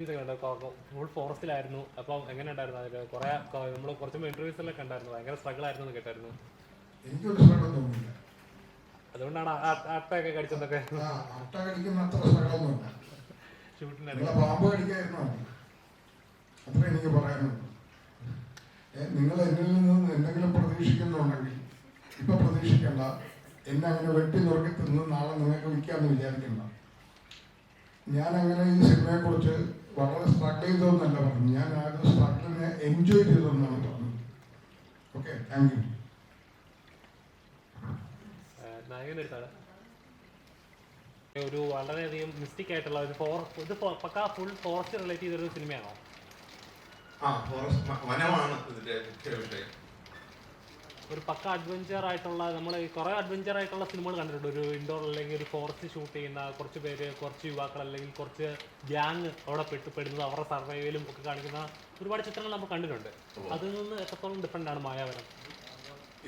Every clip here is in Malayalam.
ഫുൾ ഫോറസ്റ്റിലായിരുന്നു അപ്പം എങ്ങനെ ഉണ്ടായിരുന്നു അതിൽ കുറെ നമ്മൾ കുറച്ച് ഇന്റർവ്യൂസ് എല്ലാം കണ്ടായിരുന്നു. ഭയങ്കര സ്ട്രഗിൾ ആയിരുന്നു കേട്ടായിരുന്നു. അതുകൊണ്ടാണ് അട്ടയൊക്കെ കടിച്ചതൊക്കെ. എനിക്ക് പറയാനുള്ളൂ. നിങ്ങൾ എന്നിൽ നിന്ന് എന്തെങ്കിലും പ്രതീക്ഷിക്കുന്നുണ്ടെങ്കിൽ ഇപ്പൊ പ്രതീക്ഷിക്കണ്ട. എന്നെ അങ്ങനെ വെട്ടി നുറുക്കി തിന്ന് നാളെ നിങ്ങൾക്ക് വിൽക്കാമെന്ന് വിചാരിക്കണ്ട. ഞാൻ അങ്ങനെ ഈ സിനിമയെ കുറിച്ച് വളരെ സ്ട്രഗിൾ ചെയ്തതെന്നല്ല പറഞ്ഞു ഞാൻ ആ ഒരു സ്ട്രഗിളിനെ എൻജോയ് ചെയ്തതെന്നാണ് പറഞ്ഞത്. ഓക്കെ താങ്ക് യു ഒരു വളരെയധികം മിസ്റ്റേക്ക് ആയിട്ടുള്ള ഒരു ഫോർ ഇത് പക്കാ ഫുൾ ഫോറസ്റ്റ് റിലേറ്റ് ചെയ്തൊരു സിനിമയാണോ ആ ഫോറസ്റ്റ് വനമാണ് ഇതിന്റെ മുഖ്യ വിഷയം. ഒരു പക്ക അഡ്വഞ്ചർ ആയിട്ടുള്ള നമ്മൾ കുറേ അഡ്വഞ്ചർ ആയിട്ടുള്ള സിനിമകൾ കണ്ടിട്ടുണ്ട്. ഒരു ഇൻഡോർ അല്ലെങ്കിൽ ഒരു ഫോറസ്റ്റ് ഷൂട്ട് ചെയ്യുന്ന കുറച്ച് പേര് കുറച്ച് യുവാക്കൾ അല്ലെങ്കിൽ കുറച്ച് ഗ്യാങ് അവിടെ പെട്ടുപെടുന്നത് അവരുടെ സർവൈവലും ഒക്കെ കാണിക്കുന്ന ഒരുപാട് ചിത്രങ്ങൾ നമ്മൾ കണ്ടിട്ടുണ്ട്. അതിൽ നിന്ന് എത്രത്തോളം ഡിഫറെന്റ് ആണ് മായാവനം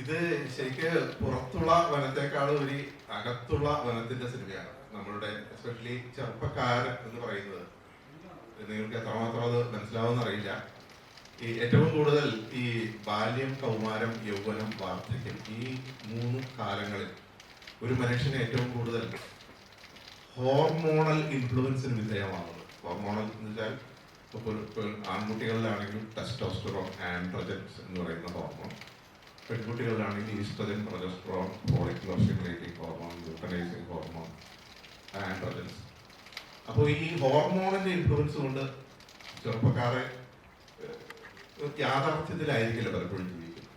ഇത് ശരിക്ക് പുറത്തുള്ള വനത്തെക്കാളും ഒരു അകത്തുള്ള വനത്തിന്റെ സിനിമയാണ് നമ്മളുടെ എസ്പെഷ്യലി ചെറുപ്പക്കാരൻ എന്ന് പറയുന്നത്. നിങ്ങൾക്ക് എത്രമാത്രം അത് മനസ്സിലാവുമെന്ന് അറിയില്ല. ഈ ഏറ്റവും കൂടുതൽ ഈ ബാല്യം കൗമാരം യൗവനം വാർദ്ധക്യം ഈ മൂന്ന് കാലങ്ങളിൽ ഒരു മനുഷ്യന് ഏറ്റവും കൂടുതൽ ഹോർമോണൽ ഇൻഫ്ലുവൻസിന് വിധേയമാകുന്നത്. ഹോർമോണൽ എന്ന് വെച്ചാൽ ഇപ്പോൾ ആൺകുട്ടികളിലാണെങ്കിൽ ടെസ്റ്റോസ്റ്ററോൺ ആൻഡ്രജൻസ് എന്ന് പറയുന്ന hormone. പെൺകുട്ടികളിലാണെങ്കിൽ oestrogen progesterone follicular hormone luteinising hormone androgens. അപ്പോൾ ഈ ഹോർമോണിന്റെ ഇൻഫ്ലുവൻസ് കൊണ്ട് ചെറുപ്പക്കാരെ യാഥാർത്ഥ്യത്തിലായിരിക്കില്ല പലപ്പോഴും ജീവിക്കുന്നത്.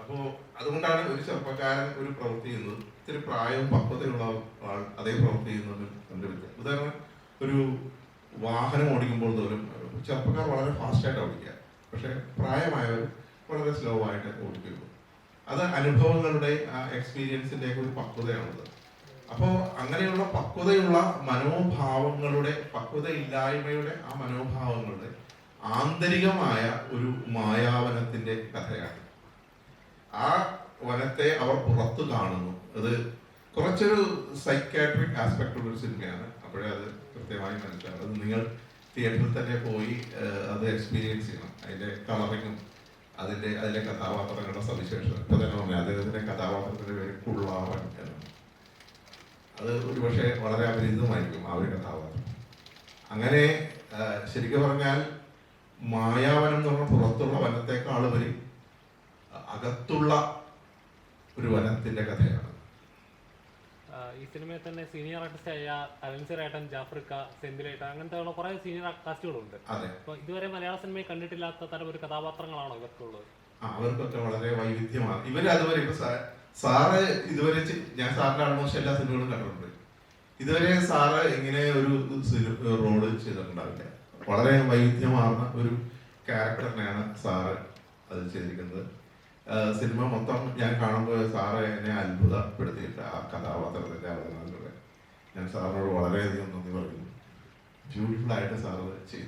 അപ്പോൾ അതുകൊണ്ടാണ് ഒരു ചെറുപ്പക്കാരൻ ഒരു പ്രവൃത്തി ചെയ്യുന്നത്. ഇത്തിരി പ്രായവും പക്വതയുള്ള ആൾ അതേ പ്രവൃത്തി ചെയ്യുന്നതിൽ തമ്മിൽ വ്യത്യാസം. ഉദാഹരണം ഒരു വാഹനം ഓടിക്കുമ്പോൾ തോലും ചെറുപ്പക്കാർ വളരെ ഫാസ്റ്റായിട്ട് ഓടിക്കുക. പക്ഷെ പ്രായമായവർ വളരെ സ്ലോ ആയിട്ട് ഓടിക്കുന്നു അത് അനുഭവങ്ങളുടെ എക്സ്പീരിയൻസിന്റെ ഒരു പക്വതയാണത്. അപ്പോൾ അങ്ങനെയുള്ള പക്വതയുള്ള മനോഭാവങ്ങളുടെ പക്വതയില്ലായ്മയുടെ ആ മനോഭാവങ്ങളുടെ ആന്തരികമായ ഒരു മായാവനത്തിന്റെ കഥയാണ്. ആ വനത്തെ അവർ പുറത്തു കാണുന്നു. അത് കുറച്ചൊരു സൈക്കാട്രിക് ആസ്പെക്ട് ഉള്ള ഒരു സിനിമയാണ് അപ്പോഴേ അത് കൃത്യമായി മനസ്സിലാവും. അത് നിങ്ങൾ തിയേറ്ററിൽ തന്നെ പോയി അത് എക്സ്പീരിയൻസ് ചെയ്യണം. അതിന്റെ കളറിങ്ങും അതിന്റെ അതിലെ കഥാപാത്രങ്ങളുടെ സവിശേഷത ഇപ്പൊ തന്നെ പറഞ്ഞു അദ്ദേഹത്തിന്റെ കഥാപാത്രത്തിന്റെ പേര് കുള്ളാവൻ എന്നാണ്. അത് ഒരുപക്ഷെ വളരെ അപരിചിതമായിരിക്കും ആ ഒരു കഥാപാത്രം. അങ്ങനെ ശരിക്കും പറഞ്ഞാൽ മായാവനം എന്ന് പറഞ്ഞ പുറത്തുള്ള വനത്തെക്കാൾ ഉപരി അകത്തുള്ള ഒരു വനത്തിന്റെ കഥയാണ്. ഈ സിനിമയിൽ തന്നെ സീനിയർ ആർട്ടിസ്റ്റ് ഏട്ടൻ ജാഫ്രിക്ക സെന്തിലേട്ടൻ അങ്ങനത്തെ ഉള്ള കുറേ സീനിയർ കാസ്റ്റുകളുണ്ട് അപ്പോൾ ഇതുവരെ മലയാള സിനിമയിൽ കണ്ടിട്ടില്ലാത്ത തരം ഒരു കഥാപാത്രങ്ങളാണോ ഇവർക്കുള്ളത്? അവർക്കൊക്കെ വളരെ വൈവിധ്യമാണ്. ഇവർ അതുവരെ ഇപ്പൊ സാറ് ഇതുവരെ ഞാൻ സാറിന്റെ ആൾമോസ്റ്റ് എല്ലാ സിനിമകളും കണ്ടിട്ടുണ്ട്. ഇതുവരെ സാറ് ഇങ്ങനെ ഒരു റോൾ ചെയ്തിട്ടുണ്ടാവില്ല? വളരെ വൈവിധ്യമാർന്ന ഒരു ക്യാരക്ടറിനെയാണ് സാറ് അത് ചെയ്തിരിക്കുന്നത്. സിനിമ മൊത്തം ഞാൻ കാണുമ്പോൾ സാറ് എന്നെ അത്ഭുതപ്പെടുത്തിയിട്ട് ആ കഥാപാത്രത്തിന്റെ അവതരണത്തിലൂടെ ഞാൻ സാറിനോട് വളരെയധികം നന്ദി പറയുന്നു. ബ്യൂട്ടിഫുൾ ആയിട്ട് സാറ് ചെയ്തു.